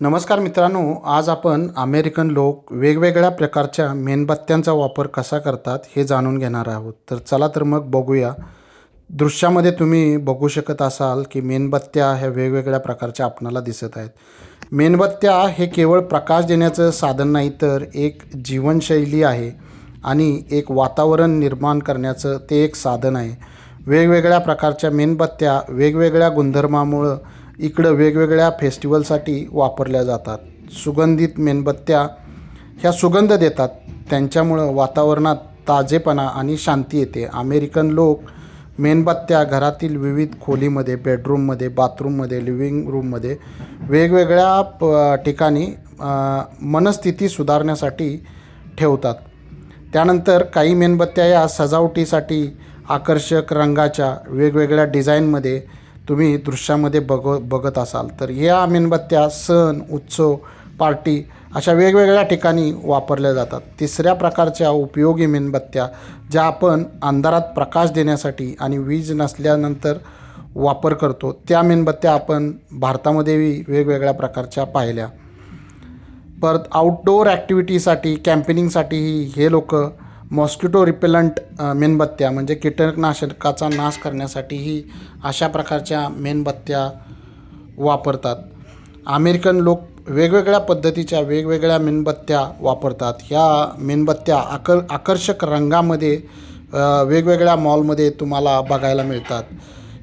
नमस्कार मित्रांनो आज आपण अमेरिकन लोक वेगवेगळ्या प्रकारच्या मेणबत्त्यांचा वापर कसा करतात हे जाणून घेणार आहोत. तर चला तर मग बघूया. दृश्यामध्ये तुम्ही बघू शकत असाल की मेणबत्त्या ह्या वेगवेगळ्या प्रकारच्या आपणाला दिसत आहेत. मेणबत्त्या हे केवळ प्रकाश देण्याचं साधन नाही तर एक जीवनशैली आहे आणि एक वातावरण निर्माण करण्याचं ते एक साधन आहे. वेगवेगळ्या प्रकारच्या मेणबत्त्या वेगवेगळ्या गुणधर्मामुळं इकडं वेगवेगळ्या फेस्टिवलसाठी वापरल्या जातात. सुगंधित मेणबत्त्या ह्या सुगंध देतात. त्यांच्यामुळं वातावरणात ताजेपणा आणि शांती येते. अमेरिकन लोक मेणबत्त्या घरातील विविध खोलीमध्ये बेडरूममध्ये बाथरूममध्ये लिव्हिंग रूममध्ये वेगवेगळ्या प ठिकाणी मनस्थिती सुधारण्यासाठी ठेवतात. त्यानंतर काही मेणबत्त्या या सजावटीसाठी आकर्षक रंगाच्या वेगवेगळ्या डिझाईनमध्ये तुम्ही दृश्यामध्ये बघ बघत असाल तर या मेणबत्त्या सण उत्सव पार्टी अशा वेगवेगळ्या ठिकाणी वापरल्या जातात. तिसऱ्या प्रकारच्या उपयोगी मेणबत्त्या ज्या आपण अंधारात प्रकाश देण्यासाठी आणि वीज नसल्यानंतर वापर करतो त्या मेणबत्त्या आपण भारतामध्येही वेगवेगळ्या प्रकारच्या पाहिल्या. परत आउटडोअर ॲक्टिव्हिटीसाठी कॅम्पेनिंगसाठीही हे लोक मॉस्किटो रिपेलंट मेणबत्त्या म्हणजे कीटकनाशकाचा नाश करण्यासाठीही अशा प्रकारच्या मेणबत्त्या वापरतात. अमेरिकन लोक वेगवेगळ्या पद्धतीच्या वेगवेगळ्या मेणबत्त्या वापरतात. ह्या मेणबत्त्या आकर आकर्षक रंगामध्ये वेगवेगळ्या मॉलमध्ये तुम्हाला बघायला मिळतात.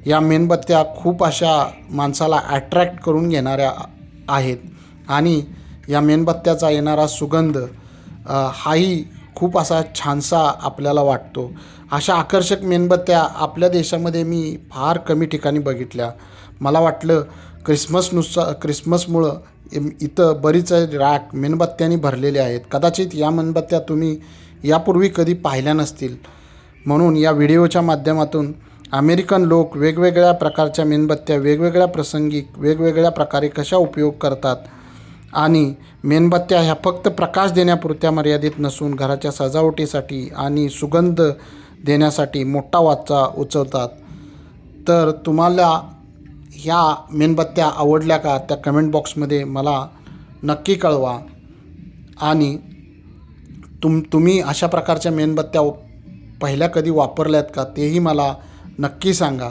या मेणबत्त्या खूप अशा माणसाला ॲट्रॅक्ट करून घेणाऱ्या आहेत. आणि या मेणबत्त्याचा येणारा सुगंध हाही खूप असा छानसा आपल्याला वाटतो. अशा आकर्षक मेणबत्त्या आपल्या देशामध्ये मी फार कमी ठिकाणी बघितल्या. मला वाटलं क्रिसमसनुसार क्रिसमसमुळं इथं बरीच रॅक मेणबत्त्यांनी भरलेले आहेत. कदाचित या मेणबत्त्या तुम्ही यापूर्वी कधी पाहिल्या नसतील. म्हणून या व्हिडिओच्या माध्यमातून अमेरिकन लोक वेगवेगळ्या प्रकारच्या मेणबत्त्या वेगवेगळ्या प्रसंगी वेगवेगळ्या प्रकारे कशा उपयोग करतात आणि मेणबत्त्या ह्या फक्त प्रकाश देण्यापुरत्या मर्यादित नसून घराच्या सजावटीसाठी आणि सुगंध देण्यासाठी मोठा वाचा उचलतात. तर तुम्हाला ह्या मेणबत्त्या आवडल्या का? त्या कमेंट बॉक्समध्ये मला नक्की कळवा. आणि तुम तुम्ही अशा प्रकारच्या मेणबत्त्या पहिल्या कधी वापरल्यात का? तेही मला नक्की सांगा.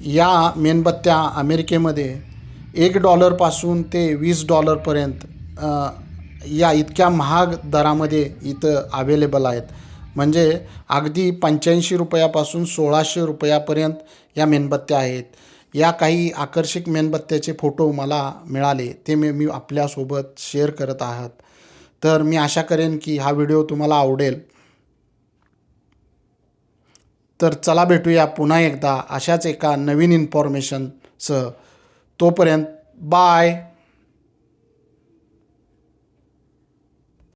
या मेणबत्त्या अमेरिकेमध्ये एक डॉलरपासून ते वीस डॉलरपर्यंत या इतक्या महाग दरामध्ये इथं अवेलेबल आहेत. म्हणजे अगदी पंच्याऐंशी रुपयापासून सोळाशे रुपयापर्यंत या मेणबत्त्या आहेत. या काही आकर्षक मेणबत्त्याचे फोटो मला मिळाले ते मी मी आपल्यासोबत शेअर करत आहात. तर मी आशा करेन की हा व्हिडिओ तुम्हाला आवडेल. तर चला भेटूया पुन्हा एकदा अशाच एका नवीन इन्फॉर्मेशनसह तोपर्यंत बाय